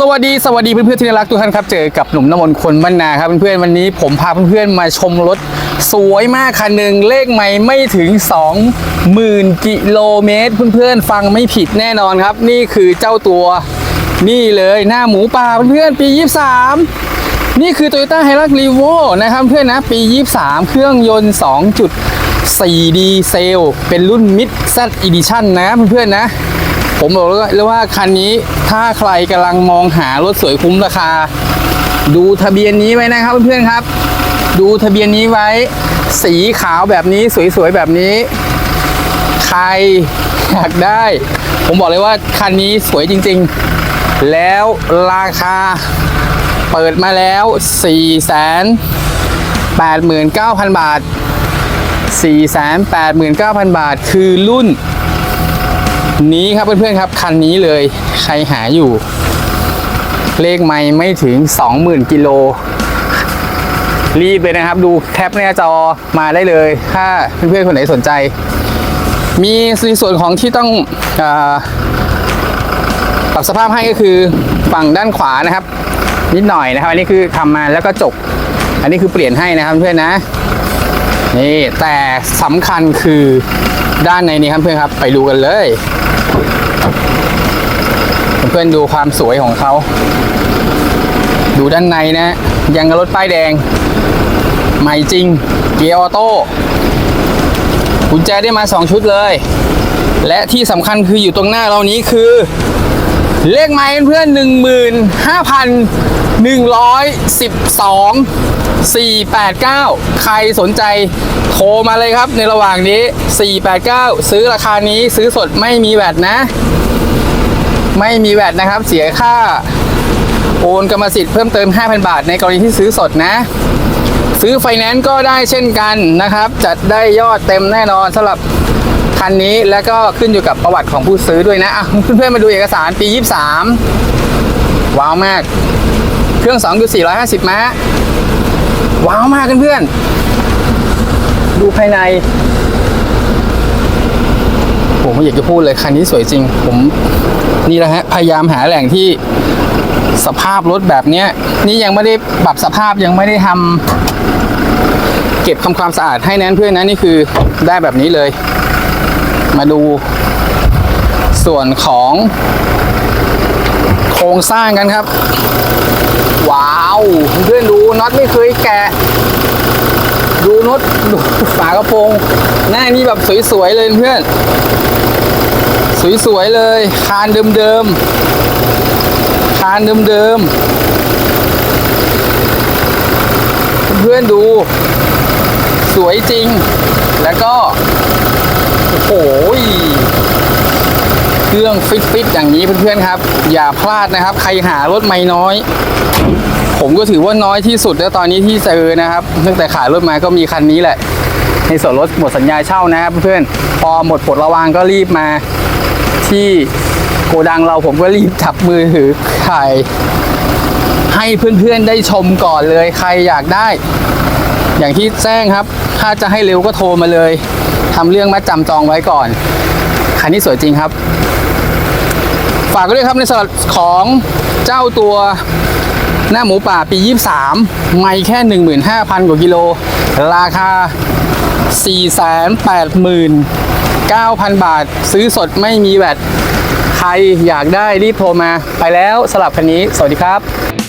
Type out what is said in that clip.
สวัสดีสวัสดีเพื่อนๆที่น่ารักทุกท่านครับเจอกับหนุ่มน้ำมนต์คนบ้านนาครับเพื่อนๆวันนี้ผมพาเพื่อนๆมาชมรถสวยมากคันหนึ่งเลขไม่ไม่ถึง 20,000 กิโลเมตร เพื่อนๆฟังไม่ผิดแน่นอนครับ นี่คือเจ้าตัวนี่เลยหน้าหมูป่าเพื่อนๆปี 23 นี่คือ Toyota h i l u x r e v o นะครับเพื่อนนะปี 23 เครื่องยนต์ 2.4ดีเซลเป็นรุ่น Mid Z Edition นะเพื่อนๆนะ ผมบอกเลยว่าคันนี้ถ้าใครกำลังมองหารถสวยคุ้มราคา ดูทะเบียนนี้ไว้นะครับเพื่อนๆครับ ดูทะเบียนนี้ไว้ สีขาวแบบนี้สวยๆแบบนี้ ใครอยากได้ ผมบอกเลยว่าคันนี้สวยจริงๆ แล้วราคาเปิดมาแล้ว 4 8 9 0 0 0 บาท 4 8 9 0 0 0 บาท คือรุ่น นี้ครับเพื่อนๆครับ คันนี้เลยใครหาอยู่ เลขไม่ไม่ถึง 20,000 กิโล รีบเลยนะครับ ดูแคปหน้าจอมาได้เลย ถ้าเพื่อนๆคนไหนสนใจ มีในส่วนของที่ต้องอปรับสภาพให้ก็คือฝั่งด้านขวานะครับ นิดหน่อยนะครับ อันนี้คือทำมาแล้วก็จบ อันนี้คือเปลี่ยนให้นะครับเพื่อนนะนี่แต่สำคัญคือด้านในนี้ครับเพื่อนครับ ไปดูกันเลย พื่อนๆดูความสวยของเขา ดูด้านในนะ ยังรถป้ายแดง ใหม่จริง เกียร์ออโต้กุญแจได้มา 2 ชุดเลย และที่สำคัญคืออยู่ตรงหน้าเรานี้คือ เลขไม้เพื่อน15,112 489 ใครสนใจโทรมาเลยครับในระหว่างนี้ 489 ซื้อราคานี้ซื้อสดไม่มีแวดนะ ไม่มีแวดนะครับ เสียค่าโอนกรรมสิทธิ์เพิ่มเติม 5,000 บาท ในกรณีที่ซื้อสดนะ ซื้อไฟแนนซ์ก็ได้เช่นกันนะครับ จัดได้ยอดเต็มแน่นอนสำหรับคันนี้แล้วก็ขึ้นอยู่กับประวัติของผู้ซื้อด้วยนะอะเพื่อนๆมาดูเอกสารปี 23 ว้าวมาก เครื่อง 2 450ม้าว้าวมากเพื่อนๆดูภายในผมไม่อยากจะพูดเลยคันนี้สวยจริง ผม นี่แหละฮะพยายามหาแหล่งที่สภาพรถแบบเนี้ยนี่ยังไม่ได้ปรับสภาพยังไม่ได้ทำเก็บทำความสะอาดให้แน่นเพื่อนนะนี่คือได้แบบนี้เลย มาดูส่วนของโครงสร้างกันครับ ว้าวเพื่อนดูน็อตไม่เคยแกะ ดูน็อตดูฝากระโปรงหน้านี่แบบสวยๆเลยเพื่อน สวยๆเลย คานเดิมๆ คานเดิมๆ เพื่อนๆดู สวยจริง แล้วก็ โอ้โหเครื่องฟิตๆอย่างนี้เพื่อนๆครับ อย่าพลาดนะครับ ใครหารถไม่น้อย ผมก็ถือว่าน้อยที่สุดแล้วตอนนี้ที่เจอนะครับตั้งแต่ขายรถมาก็มีคันนี้แหละในส่วนรถหมดสัญญาเช่านะครับเพื่อนๆพอหมดปลดระวางก็รีบมา ที่โกดังเราผมก็รีบจับมือถือถ่ายให้เพื่อนๆได้ชมก่อนเลยใครอยากได้ อย่างที่แจ้งครับ ถ้าจะให้เร็วก็โทรมาเลยทำเรื่องมาจำจองไว้ก่อนคันนี้สวยจริงครับ ฝากไว้ด้วยครับในส่วนของเจ้าตัวหน้าหมูป่าปี 23 ไม่แค่ 15,000 กว่ากิโล ราคา 480,000 9,000 บาท ซื้อสดไม่มีแวดใครอยากได้รีบโทรมา ไปแล้วสลับคันนี้ สวัสดีครับ